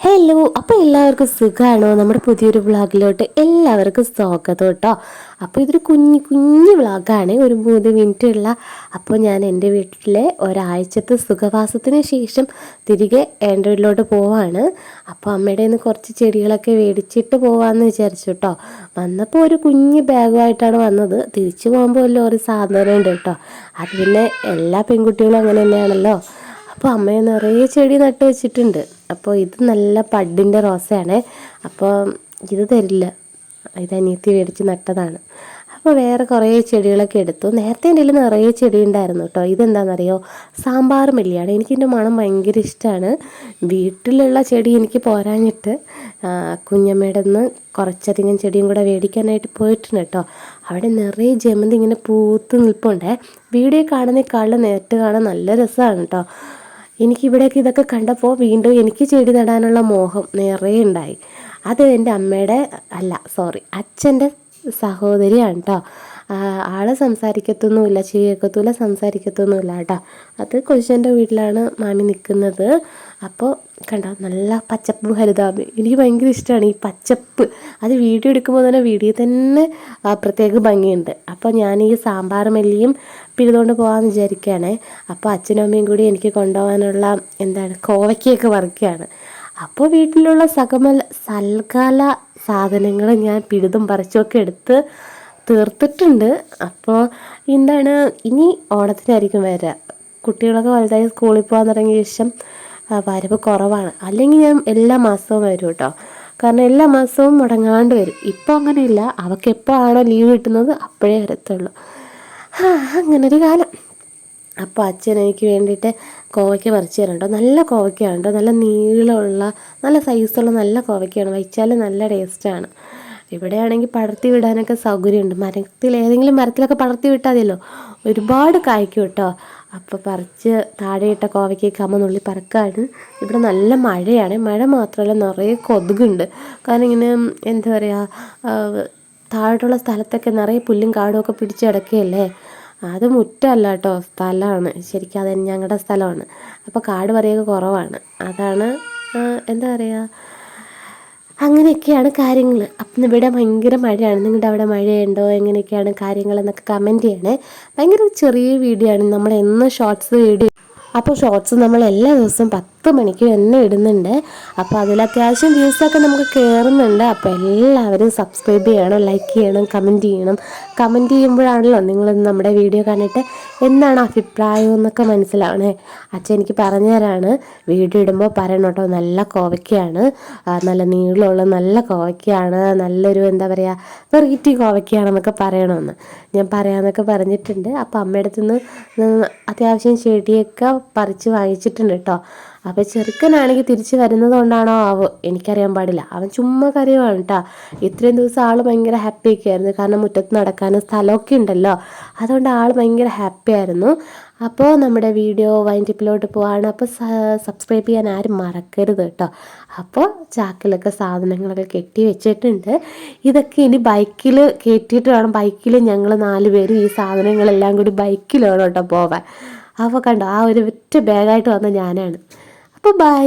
Hello അപ്പോൾ എല്ലാവർക്കും സുഖമാണോ നമ്മുടെ പുതിയൊരു വ്ളോഗിലോട്ട് എല്ലാവർക്കും സ്വാഗതം കേട്ടോ അപ്പോൾ ഇതൊരു കുഞ്ഞു കുഞ്ഞു വ്ളോഗാണ് ഒരു മൂന്ന് മിനിറ്റ് ഉള്ള. അപ്പോൾ ഞാൻ എന്റെ വീട്ടിലെ ഒരാഴ്ചത്തെ സുഖവാസത്തിന് ശേഷം തിരികെ എന്റെ വീട്ടിലോട്ട് പോവാണ്. അപ്പോൾ അമ്മയുടെ നിന്ന് കുറച്ച് ചെടികളൊക്കെ മേടിച്ചിട്ട് പോവാമെന്ന് വിചാരിച്ചു കേട്ടോ വന്നപ്പോൾ ഒരു കുഞ്ഞു ബാഗുമായിട്ടാണ് വന്നത്. തിരിച്ചു പോകുമ്പോൾ ഒരു ലോറി സാധനം ഉണ്ട് കേട്ടോ അത് പിന്നെ എല്ലാ പെൺകുട്ടികളും അങ്ങനെ തന്നെയാണല്ലോ. അപ്പോൾ അമ്മയെ നിറയെ ചെടി നട്ട് വെച്ചിട്ടുണ്ട്. അപ്പോൾ ഇത് നല്ല പഡിന്റെ റോസയാണ്. അപ്പോൾ ഇത് തരില്ല. ഇത് അനിയത്തി മേടിച്ച് നട്ടതാണ്. അപ്പോൾ വേറെ കുറേ ചെടികളൊക്കെ എടുത്തു. നേരത്തെ എന്റെ കയ്യിൽ നിറയെ ചെടി ഉണ്ടായിരുന്നു കേട്ടോ ഇതെന്താണെന്നറിയോ സാമ്പാർ മല്ലിയാണ്. എനിക്കിന്റെ മണം ഭയങ്കര ഇഷ്ടമാണ് വീട്ടിലുള്ള ചെടി എനിക്ക് പോരാഞ്ഞിട്ട് കുഞ്ഞമ്മയുടെ നിന്ന് കുറച്ചധികം ചെടിയും കൂടെ മേടിക്കാനായിട്ട് പോയിട്ടുണ്ട് കേട്ടോ അവിടെ നിറയെ ജമന്തി ഇങ്ങനെ പൂത്ത് നിൽപ്പുണ്ടേ. വീഡിയോ കാണുന്നേക്കാളും നേരിട്ട് കാണാൻ നല്ല രസമാണ് കേട്ടോ എനിക്കിവിടെയൊക്കെ ഇതൊക്കെ കണ്ടപ്പോൾ വീണ്ടും എനിക്ക് ചെടി നടാനുള്ള മോഹം നിറയെ ഉണ്ടായി. അത് എന്റെ അമ്മയുടെ അല്ല സോറി അച്ഛന്റെ സഹോദരിയാണ് കേട്ടോ ആളെ സംസാരിക്കത്തൊന്നുമില്ല ചെയ്യക്കത്തുമില്ല സംസാരിക്കത്തൊന്നുമില്ല കേട്ടോ. അത് കൊച്ചന്റെ വീട്ടിലാണ് മാമി നിൽക്കുന്നത്. അപ്പോൾ കണ്ടോ നല്ല പച്ചപ്പ് ഹരിതാപ് എനിക്ക് ഭയങ്കര ഇഷ്ടമാണ് ഈ പച്ചപ്പ്. അത് വീഡിയോ എടുക്കുമ്പോൾ തന്നെ വീഡിയോ തന്നെ പ്രത്യേക ഭംഗിയുണ്ട്. അപ്പോൾ ഞാൻ ഈ സാമ്പാർ മല്ലിയും പിഴുതുകൊണ്ട് പോകാമെന്ന് വിചാരിക്കുകയാണേ. അപ്പോൾ അച്ഛനും അമ്മയും കൂടി എനിക്ക് കൊണ്ടുപോകാനുള്ള എന്താണ് കോവയ്ക്കൊക്കെ വറുക്കുകയാണ്. അപ്പോൾ വീട്ടിലുള്ള സകമൽ സൽക്കാല സാധനങ്ങൾ ഞാൻ പിഴുതും പറിച്ചുമൊക്കെ എടുത്ത് തീർത്തിട്ടുണ്ട്. അപ്പോൾ എന്താണ് ഇനി ഓണത്തിനായിരിക്കും വരിക. കുട്ടികളൊക്കെ വലുതായി സ്കൂളിൽ പോകാൻ തുടങ്ങിയ ശേഷം വരവ് കുറവാണ്. അല്ലെങ്കിൽ ഞാൻ എല്ലാ മാസവും വരും കേട്ടോ. കാരണം എല്ലാ മാസവും മുടങ്ങാണ്ട് വരും. ഇപ്പോൾ അങ്ങനെയില്ല. അവൾക്ക് എപ്പോഴാണോ ലീവ് കിട്ടുന്നത് അപ്പോഴേ വരത്തുള്ളൂ. അങ്ങനൊരു കാലം. അപ്പോൾ അച്ഛൻ എനിക്ക് വേണ്ടിയിട്ട് കോവയ്ക്ക പറിച്ച് തരണ്ടോ നല്ല കോവയ്ക്കാണ് കേട്ടോ. നല്ല നീളമുള്ള നല്ല സൈസുള്ള നല്ല കോവയ്ക്കാണ് വഹിച്ചാൽ നല്ല ടേസ്റ്റാണ് ഇവിടെയാണെങ്കിൽ പടർത്തി വിടാനൊക്കെ സൗകര്യമുണ്ട്. മരത്തിൽ ഏതെങ്കിലും മരത്തിലൊക്കെ പടർത്തി വിട്ടാൽ മതിയല്ലോ ഒരുപാട് കായ്ക്കും കേട്ടോ. അപ്പോൾ പറിച്ച് താഴെയിട്ട കോവയ്ക്ക് അമ്മ നുള്ളി പറക്കാണ്. ഇവിടെ നല്ല മഴയാണ്. മഴ മാത്രമല്ല നിറയെ കൊതുകുണ്ട്. കാരണം ഇങ്ങനെ എന്താ പറയുക താഴോട്ടുള്ള സ്ഥലത്തൊക്കെ നിറയെ പുല്ലും കാടും ഒക്കെ പിടിച്ച് കിടക്കുകയല്ലേ. അത് മുറ്റമല്ല കേട്ടോ സ്ഥലമാണ്. ശരിക്കും അത് ഞങ്ങളുടെ സ്ഥലമാണ്. അപ്പോൾ കാട് പറയുക കുറവാണ്. അതാണ് എന്താ പറയുക അങ്ങനെയൊക്കെയാണ് കാര്യങ്ങൾ അപ്പം ഇവിടെ ഭയങ്കര മഴയാണ്. നിങ്ങളുടെ അവിടെ മഴയുണ്ടോ? എങ്ങനെയൊക്കെയാണ് കാര്യങ്ങൾ എന്നൊക്കെ കമന്റ് ചെയ്യണേ. ഭയങ്കര ചെറിയ വീഡിയോ ആണ്. നമ്മൾ എന്നും ഷോർട്സ് വീഡിയോ അപ്പോൾ ഷോർട്സ് നമ്മൾ എല്ലാ ദിവസവും പത്ത് മണിക്ക് തന്നെ ഇടുന്നുണ്ട്. അപ്പോൾ അതിൽ അത്യാവശ്യം വ്യൂസൊക്കെ നമുക്ക് കയറുന്നുണ്ട് അപ്പോൾ എല്ലാവരും സബ്സ്ക്രൈബ് ചെയ്യണം ലൈക്ക് ചെയ്യണം കമന്റ് ചെയ്യണം. കമന്റ് ചെയ്യുമ്പോഴാണല്ലോ നിങ്ങൾ നമ്മുടെ വീഡിയോ കണ്ടിട്ട് എന്താണ് അഭിപ്രായം എന്നൊക്കെ മനസ്സിലാവണേ. അച്ഛൻ എനിക്ക് പറഞ്ഞു തരാണ്. വീഡിയോ ഇടുമ്പോൾ പറയണം കേട്ടോ. നല്ല കോവയ്ക്കാണ് നല്ല നീളമുള്ള നല്ല കോവയ്ക്കാണ് നല്ലൊരു എന്താ പറയുക വെറൈറ്റി കോവയ്ക്കാണെന്നൊക്കെ പറയണമെന്ന്. ഞാൻ പറയാമെന്നൊക്കെ പറഞ്ഞിട്ടുണ്ട്. അപ്പോൾ അമ്മയുടെ അടുത്തുനിന്ന് അത്യാവശ്യം ചെടിയൊക്കെ പറിച്ച് വാങ്ങിച്ചിട്ടുണ്ട് കേട്ടോ അപ്പോൾ ചെറുക്കനാണെങ്കിൽ തിരിച്ച് വരുന്നത് കൊണ്ടാണോ ആവോ? എനിക്കറിയാൻ പാടില്ല. അവൻ ചുമ്മാ കരയുവാണ് കേട്ടോ ഇത്രയും ദിവസം ആൾ ഭയങ്കര ഹാപ്പി ഒക്കെ ആയിരുന്നു. കാരണം മുറ്റത്ത് നടക്കാനും സ്ഥലമൊക്കെ ഉണ്ടല്ലോ. അതുകൊണ്ട് ആൾ ഭയങ്കര ഹാപ്പി ആയിരുന്നു. അപ്പോൾ നമ്മുടെ വീഡിയോ വൈൻഡിപ്പിലോട്ട് പോവാണ്. അപ്പോൾ സബ്സ്ക്രൈബ് ചെയ്യാൻ ആരും മറക്കരുത് കേട്ടോ അപ്പോൾ ചാക്കിലൊക്കെ സാധനങ്ങളൊക്കെ കെട്ടി വെച്ചിട്ടുണ്ട്. ഇതൊക്കെ ഇനി ബൈക്കിൽ കയറ്റിയിട്ട് വേണം. ബൈക്കിൽ ഞങ്ങൾ നാല് പേരും ഈ സാധനങ്ങളെല്ലാം കൂടി ബൈക്കിൽ വേണം കേട്ടോ പോവാൻ. അപ്പോൾ കണ്ടോ? ആ ഒരു ഒറ്റ ബാഗായിട്ട് വന്ന ഞാനാണ്. അപ്പോൾ ബൈ